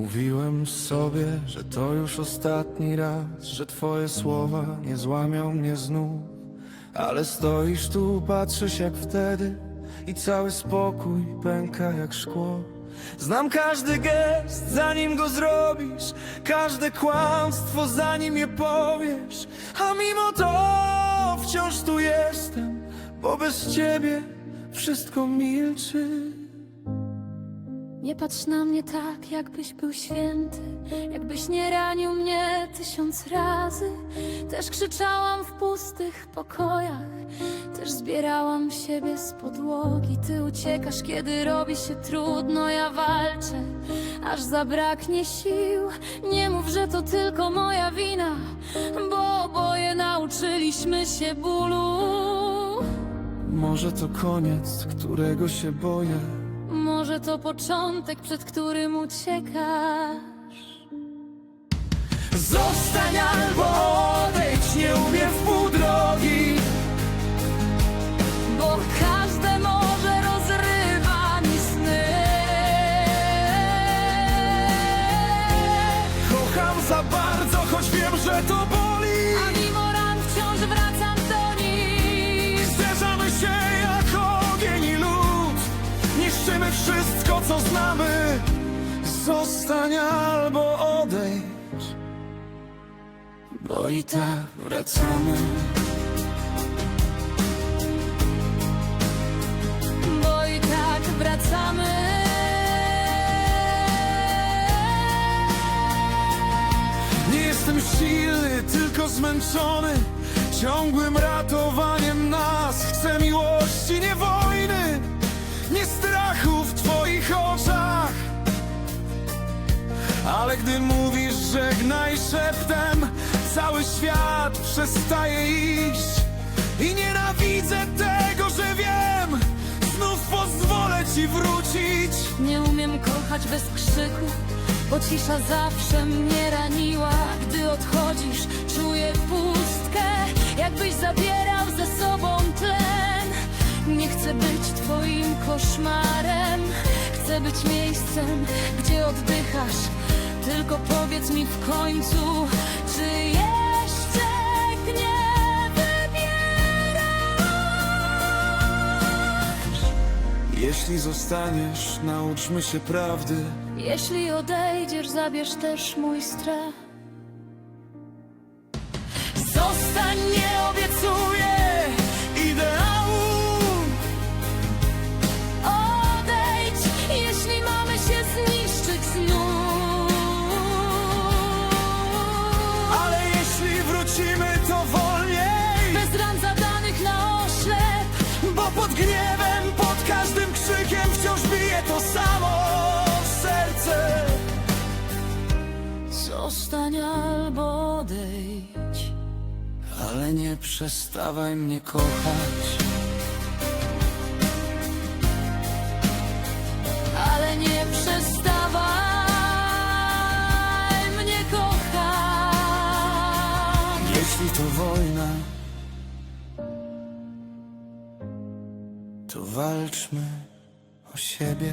Mówiłem sobie, że to już ostatni raz, że twoje słowa nie złamią mnie znów. Ale stoisz tu, patrzysz jak wtedy i cały spokój pęka jak szkło. Znam każdy gest, zanim go zrobisz, każde kłamstwo, zanim je powiesz. A mimo to wciąż tu jestem, bo bez ciebie wszystko milczy. Nie patrz na mnie tak, jakbyś był święty, jakbyś nie ranił mnie tysiąc razy. Też krzyczałam w pustych pokojach, też zbierałam siebie z podłogi. Ty uciekasz, kiedy robi się trudno, ja walczę, aż zabraknie sił. Nie mów, że to tylko moja wina, bo oboje nauczyliśmy się bólu. Może to koniec, którego się boję. Może to początek, przed którym uciekasz. Zostań albo Niszczymy wszystko, co znamy. Zostań albo odejdź. Bo i tak wracamy. Bo i tak wracamy. Nie jestem silny, tylko zmęczony Ciągłym ratowaniem nas Chcę miłości, nie wojny Ale gdy mówisz żegnaj szeptem Cały świat przestaje iść I nienawidzę tego, że wiem Znów pozwolę ci wrócić Nie umiem kochać bez krzyku, bo cisza zawsze mnie raniła. Gdy odchodzisz, czuję pustkę, jakbyś zabierał ze sobą tlen. Nie chcę być twoim koszmarem, chcę być miejscem, gdzie oddychasz. Tylko powiedz mi w końcu, czy jeszcze nie wybierasz? Jeśli zostaniesz, nauczmy się prawdy Jeśli odejdziesz, zabierz też mój strach. Ale nie przestawaj mnie kochać Ale nie przestawaj mnie kochać. Jeśli to wojna To walczmy o siebie